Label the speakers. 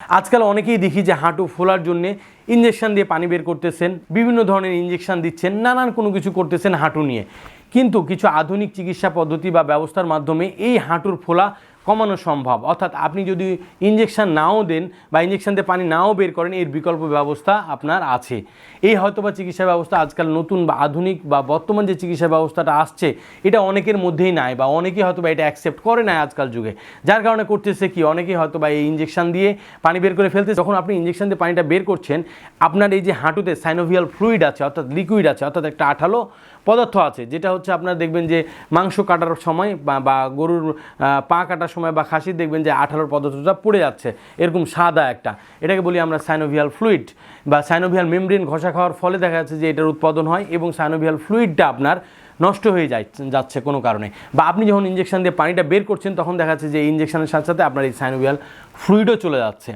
Speaker 1: আজকাল অনেকেই দেখি যে হাঁটু ফোলার জন্য ইঞ্জেকশন দিয়ে পানি বের করতেছেন, বিভিন্ন ধরনের ইঞ্জেকশন দিচ্ছেন, নানান কোনো কিছু করতেছেন হাঁটু নিয়ে। কিন্তু কিছু আধুনিক চিকিৎসা পদ্ধতি বা ব্যবস্থার মাধ্যমে এই হাঁটুর ফোলা কমানো সম্ভব। অর্থাৎ আপনি যদি ইঞ্জেকশন নাও দেন বা ইঞ্জেকশন দিয়ে পানি নাও বের করেন, এর বিকল্প ব্যবস্থা আপনার আছে। এই হয়তোবা চিকিৎসা ব্যবস্থা আজকাল নতুন বা আধুনিক বা বর্তমান যে চিকিৎসা ব্যবস্থাটা আসছে, এটা অনেকের মধ্যেই নাই বা অনেকেই হয়তো বা এটা অ্যাকসেপ্ট করে না আজকাল যুগে। যার কারণে করতেছে কি, অনেকেই হয়তো বা এই ইঞ্জেকশন দিয়ে পানি বের করে ফেলতে যখন আপনি ইঞ্জেকশন দিয়ে পানিটা বের করছেন, আপনার এই যে হাঁটুতে সাইনোভিয়াল ফ্লুইড আছে, অর্থাৎ লিকুইড আছে, অর্থাৎ একটা আঠালো পদার্থ আছে, যেটা হচ্ছে আপনার দেখবেন যে মাংস কাটার সময় বা- বা গরুর পা কাটার সময় বা খাসি দেখবেন যে আঠালোর পদার্থটা পড়ে যাচ্ছে। এরকম সাদা একটা। এটাকে বলি আমরা সাইনোভিয়াল ফ্লুইড বা সাইনোভিয়াল মেমব্রেন ঘষা খাওয়ার ফলে দেখা যাচ্ছে যে এটার উৎপাদন হয় এবং সাইনোভিয়াল ফ্লুইডটা আপনার নষ্ট হয়ে যায় যাচ্ছে কোনো কারণে। বা আপনি যখন ইঞ্জেকশন দিয়ে পানিটা বের করছেন, তখন দেখা যাচ্ছে যে ইঞ্জেকশনের সাথে সাথে আপনার এই সাইনোভিয়াল ফ্লুইডও চলে যাচ্ছে।